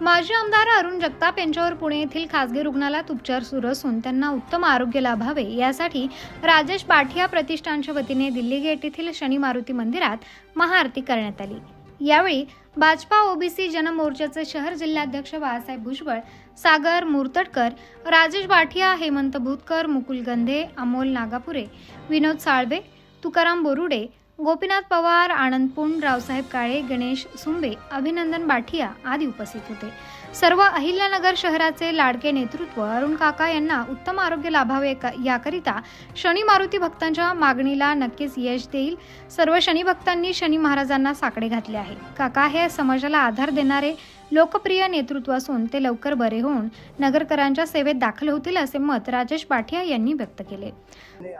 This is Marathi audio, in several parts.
माजी आमदार अरुण जगताप यांच्यावर पुणे येथील खासगी रुग्णालयात उपचार सुरू असून त्यांना उत्तम आरोग्य लाभावे यासाठी राजेश बाठिया प्रतिष्ठानच्या वतीने दिल्ली गेट येथील शनी मारुती मंदिरात महाआरती करण्यात आली. यावेळी भाजपा ओबीसी जनमोर्चाचे शहर जिल्हाध्यक्ष बाळासाहेब भुजबळ सागर मुर्तडकर राजेश बाठिया हेमंत भूतकर मुकुल गंधे अमोल नागापुरे विनोद साळवे तुकाराम बोरुडे गोपीनाथ पवार आनंद पुंड रावसाहेब काळे गणेश सुंबे अभिनंदन बाठिया आदी उपस्थित होते. सर्व अहिल्यानगर शहराचे लाडके नेतृत्व अरुण काका यांना उत्तम आरोग्य लाभावे का- याकरिता शनी मारुती भक्तांच्या मागणीला नक्कीच यश देईल. सर्व शनी भक्तांनी शनी महाराजांना साकडे घातले आहे. काका हे समाजाला आधार देणारे लोकप्रिय नेतृत्व असून ते लवकर बरे होऊन नगरकरांच्या सेवेत दाखल होतील असे मत राजेश बाठिया यांनी व्यक्त केले.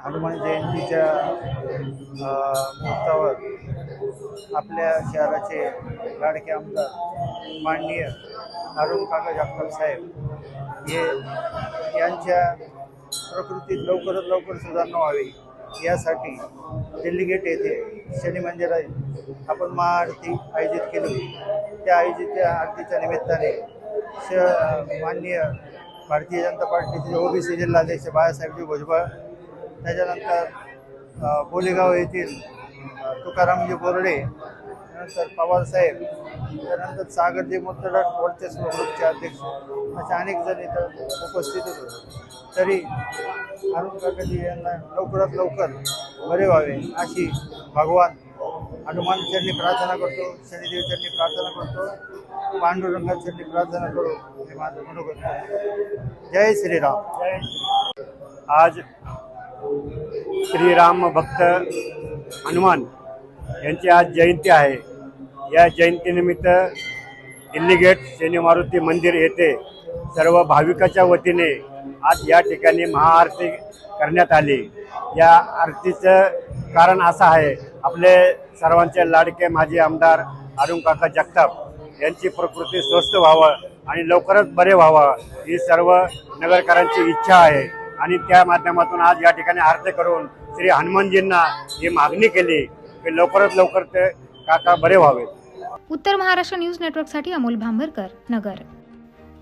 हनुमान जयंतीच्या मुहूर्तावर आपल्या शहराचे लाडके आमदार माननीय अरुण काका जगताप साहेब हे यांच्या प्रकृतीत लवकरात लवकर सुधारणा व्हावी यासाठी दिल्ली गेट येथे शनी मंदिरात आपण महाआरती आयोजित केली. होती त्या आयोजित आरतीच्या निमित्ताने श माननीय भारतीय जनता पार्टीचे ओबीसी जिल्हाध्यक्ष बाळासाहेबजी भुजबळ त्याच्यानंतर बोलेगाव येथील तुकारामजी बोर्डे त्यानंतर पवारसाहेब त्यानंतर सागरजी मुर्तडक वर्चस्व ग्रुपचे अध्यक्ष असे अनेक जण इथं उपस्थित होते तरी अरुण काकाजी यांना लवकरात लवकर बरे व्हावे अशी भगवान हनुमान चरणी प्रार्थना करतो शनिदेव चरणी प्रार्थना करतो पांडुरंगा चरणी प्रार्थना करू हे माझं मनोगत. जय श्रीराम जय आज श्रीराम भक्त हनुमान यांची आज जयंती आहे. या जयंतीनिमित्त दिल्ली गेट शनी मारुती मंदिर येथे सर्व भाविकाच्या वतीने आज या ठिकाणी महाआरती करण्यात आली. या आरतीचं कारण असं आहे आपले सर्वांचे लाडके माजी आमदार अरुण काका जगताप यांची प्रकृती स्वस्थ व्हावं आणि लवकरच बरे व्हावं ही सर्व नगरकरांची इच्छा आहे. आणि त्या माध्यमातून आज या ठिकाणी आरती करून श्री हनुमानजींना ही मागणी केली की लवकरात लवकर ते काका बरे व्हावे उत्तर महाराष्ट्र न्यूज नेटवर्कसाठी Amol Bhambarkar Nagar.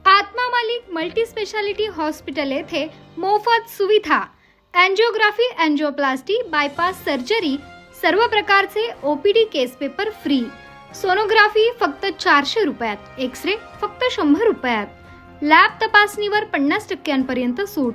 Atma Malik multi speciality hospital येथे मोफत सुविधा अँजिओग्राफी अँजिओप्लास्टी बायपास सर्जरी सर्व प्रकारचे OPD case paper free sonography फक्त चारशे रुपयात एक्स रे फक्त शंभर रुपयात. लॅब तपासणीवर पन्नास टक्क्यांपर्यंत सूट.